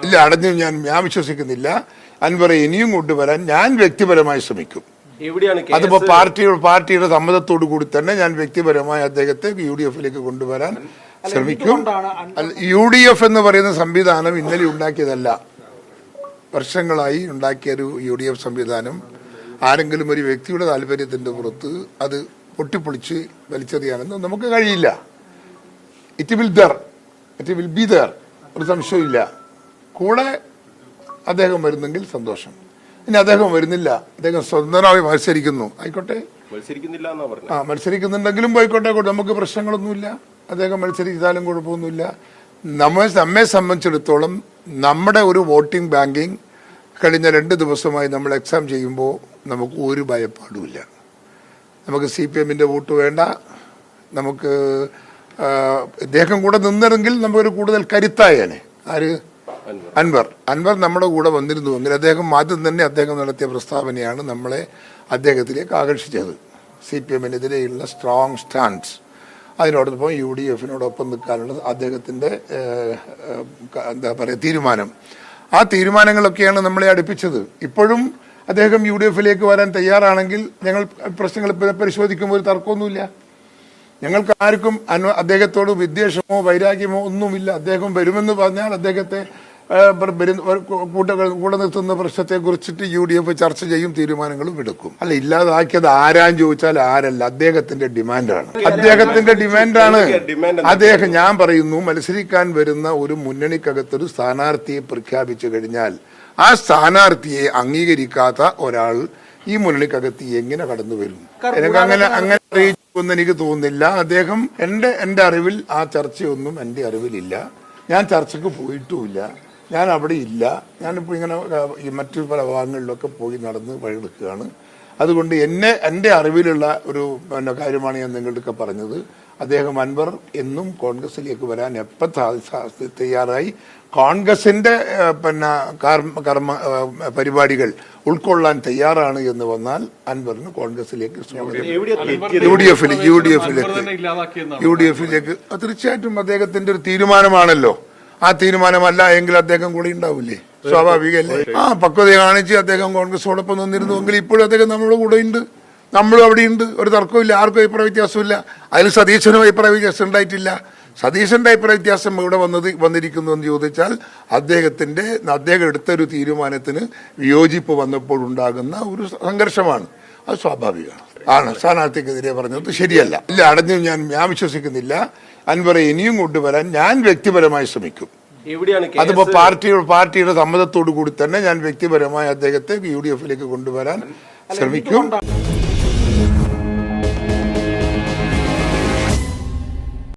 ഇല്ല അടഞ്ഞു ഞാൻ ഞാൻ വിശ്വസിക്കുന്നില്ല. അൻവറെ ഇനിയും കൊണ്ടുവരാൻ ഞാൻ വ്യക്തിപരമായി ശ്രമിക്കും. എവിടെയാണ് അതിപ്പോ പാർട്ടിയുടെ പാർട്ടിയുടെ സമ്മതത്തോടു കൂടി തന്നെ ഞാൻ വ്യക്തിപരമായി അദ്ദേഹത്തെ യു ഡി എഫിലേക്ക് കൊണ്ടുവരാൻ ശ്രമിക്കും. യു ഡി എഫ് എന്ന് പറയുന്ന സംവിധാനം ഇന്നലെ ഉണ്ടാക്കിയതല്ല. വർഷങ്ങളായി ഉണ്ടാക്കിയ ഒരു യു ഡി എഫ് സംവിധാനം. ആരെങ്കിലും ഒരു വ്യക്തിയുടെ താല്പര്യത്തിന്റെ പുറത്ത് അത് പൊട്ടിപ്പൊളിച്ച് വലിച്ചെറിയാനൊന്നും നമുക്ക് കഴിയില്ല. It will there it will be there ഒരു സംശയമില്ല കൂടെ അദ്ദേഹം വരുന്നെങ്കിൽ സന്തോഷം. ഇനി അദ്ദേഹം വരുന്നില്ല. അദ്ദേഹം സ്വതന്ത്രമായി മത്സരിക്കുന്നു. ആയിക്കോട്ടെ. ആ മത്സരിക്കുന്നുണ്ടെങ്കിലും പോയിക്കോട്ടെ. നമുക്ക് പ്രശ്നങ്ങളൊന്നുമില്ല. അദ്ദേഹം മത്സരിച്ചാലും കുഴപ്പമൊന്നുമില്ല. നമ്മെ നമ്മെ സംബന്ധിച്ചിടത്തോളം നമ്മുടെ ഒരു വോട്ടിംഗ് ബാങ്കിങ് കഴിഞ്ഞ രണ്ട് ദിവസമായി നമ്മൾ എക്സാം ചെയ്യുമ്പോൾ നമുക്ക് ഒരു ഭയപ്പാടുമില്ല. നമുക്ക് സി പി എമ്മിന്റെ വോട്ട് വേണ്ട. നമുക്ക് ഇദ്ദേഹം കൂടെ നിന്നിരുന്നെങ്കിൽ നമുക്കൊരു കൂടുതൽ കരുത്തായേനെ. ആര്? അൻവർ. അൻവർ. നമ്മുടെ കൂടെ വന്നിരുന്നുവെങ്കിൽ അദ്ദേഹം ആദ്യം തന്നെ അദ്ദേഹം നടത്തിയ പ്രസ്താവനയാണ് നമ്മളെ അദ്ദേഹത്തിലേക്ക് ആകർഷിച്ചത്. സി പി എമ്മിനെതിരെയുള്ള സ്ട്രോങ് സ്റ്റാൻഡ്സ് അതിനോടൊപ്പം യു ഡി എഫിനോടൊപ്പം നിൽക്കാനുള്ള അദ്ദേഹത്തിന്റെ എന്താ പറയുക തീരുമാനം. ആ തീരുമാനങ്ങളൊക്കെയാണ് നമ്മളെ അടുപ്പിച്ചത്. ഇപ്പോഴും അദ്ദേഹം യു ഡി എഫിലേക്ക് വരാൻ തയ്യാറാണെങ്കിൽ ഞങ്ങൾ പ്രശ്നങ്ങൾ പരിശോധിക്കുമ്പോൾ ഒരു തർക്കമൊന്നുമില്ല. ഞങ്ങൾക്ക് ആർക്കും അദ്ദേഹത്തോട് വിദ്വേഷമോ വൈരാഗ്യമോ ഒന്നുമില്ല. അദ്ദേഹം വരുമെന്ന് പറഞ്ഞാൽ അദ്ദേഹത്തെ കൂട്ട കൂടെ നിർത്തുന്ന പ്രശ്നത്തെ കുറിച്ചിട്ട് യു ഡി എഫ് ചർച്ച ചെയ്യും തീരുമാനങ്ങളും എടുക്കും. അല്ല ഇല്ലാതാക്കിയത് ആരാന്ന് ചോദിച്ചാൽ ആരല്ല അദ്ദേഹത്തിന്റെ ഡിമാൻഡാണ്. അദ്ദേഹത്തിന്റെ ഡിമാൻഡാണ്. അദ്ദേഹം ഞാൻ പറയുന്നു മത്സരിക്കാൻ വരുന്ന ഒരു മുന്നണിക്കകത്തൊരു സ്ഥാനാർത്ഥിയെ പ്രഖ്യാപിച്ചു കഴിഞ്ഞാൽ ആ സ്ഥാനാർത്ഥിയെ അംഗീകരിക്കാത്ത ഒരാൾ ഈ മുന്നണിക്കകത്ത് എങ്ങനെ കടന്നു വരും? എനിക്ക് അങ്ങനെ അങ്ങനെ അറിയിക്കുമെന്ന് എനിക്ക് തോന്നുന്നില്ല. അദ്ദേഹം എന്റെ എന്റെ അറിവിൽ ആ ചർച്ചയൊന്നും എന്റെ അറിവിലില്ല. ഞാൻ ചർച്ചക്ക് പോയിട്ടുമില്ല. ഞാൻ അവിടെ ഇല്ല. ഞാനിപ്പോൾ ഇങ്ങനെ ഈ മറ്റു പല ഭാഗങ്ങളിലൊക്കെ പോയി നടന്ന് വഴിയെടുക്കുകയാണ്. അതുകൊണ്ട് എന്നെ എന്റെ അറിവിലുള്ള ഒരു പിന്നെ കാര്യമാണ് ഞാൻ നിങ്ങളുടെയൊക്കെ പറഞ്ഞത്. അദ്ദേഹം അൻവർ എന്നും കോൺഗ്രസിലേക്ക് വരാൻ എപ്പം തയ്യാറായി? കോൺഗ്രസിന്റെ പിന്നെ കർമ്മ കർമ്മ പരിപാടികൾ ഉൾക്കൊള്ളാൻ തയ്യാറാണ് എന്ന് വന്നാൽ അൻവറിന് കോൺഗ്രസിലേക്ക് യു ഡി എഫിൽ യു ഡി എഫിലേക്ക് യു ഡി എഫിലേക്ക് തീർച്ചയായിട്ടും അദ്ദേഹത്തിന്റെ ഒരു തീരുമാനമാണല്ലോ. ആ തീരുമാനമല്ല എങ്കിൽ അദ്ദേഹം കൂടെ ഉണ്ടാവില്ലേ? സ്വാഭാവികല്ലേ? ആ പക്വത കാണിച്ച് അദ്ദേഹം കോൺഗ്രസോടൊപ്പം നിന്നിരുന്നുവെങ്കിൽ ഇപ്പോഴും അദ്ദേഹം നമ്മുടെ കൂടെ ഉണ്ട്. നമ്മളും അവിടെയുണ്ട് ഒരു തർക്കമില്ല ആർക്കും അഭിപ്രായ വ്യത്യാസമില്ല അതിൽ സതീശനും അഭിപ്രായ വ്യത്യാസം ഉണ്ടായിട്ടില്ല. സതീശന്റെ അഭിപ്രായ വ്യത്യാസം ഇവിടെ വന്നത് വന്നിരിക്കുന്നു എന്ന് ചോദിച്ചാൽ അദ്ദേഹത്തിന്റെ അദ്ദേഹം എടുത്ത ഒരു തീരുമാനത്തിന് വിയോജിപ്പ് വന്നപ്പോൾ ഉണ്ടാകുന്ന ഒരു സംഘർഷമാണ്. അത് സ്വാഭാവികമാണ്. ആണ്. സ്ഥാനാർത്ഥിക്കെതിരെ പറഞ്ഞത് ശരിയല്ല. ഇല്ല അടഞ്ഞു ഞാൻ ഞാൻ വിശ്വസിക്കുന്നില്ല. അൻവറെ ഇനിയും കൊണ്ടുവരാൻ ഞാൻ വ്യക്തിപരമായി ശ്രമിക്കും. അതിപ്പോ പാർട്ടിയുടെ പാർട്ടിയുടെ സമ്മതത്തോടു കൂടി തന്നെ ഞാൻ വ്യക്തിപരമായി അദ്ദേഹത്തെ യു ഡി എഫിലേക്ക് കൊണ്ടുവരാൻ ശ്രമിക്കും.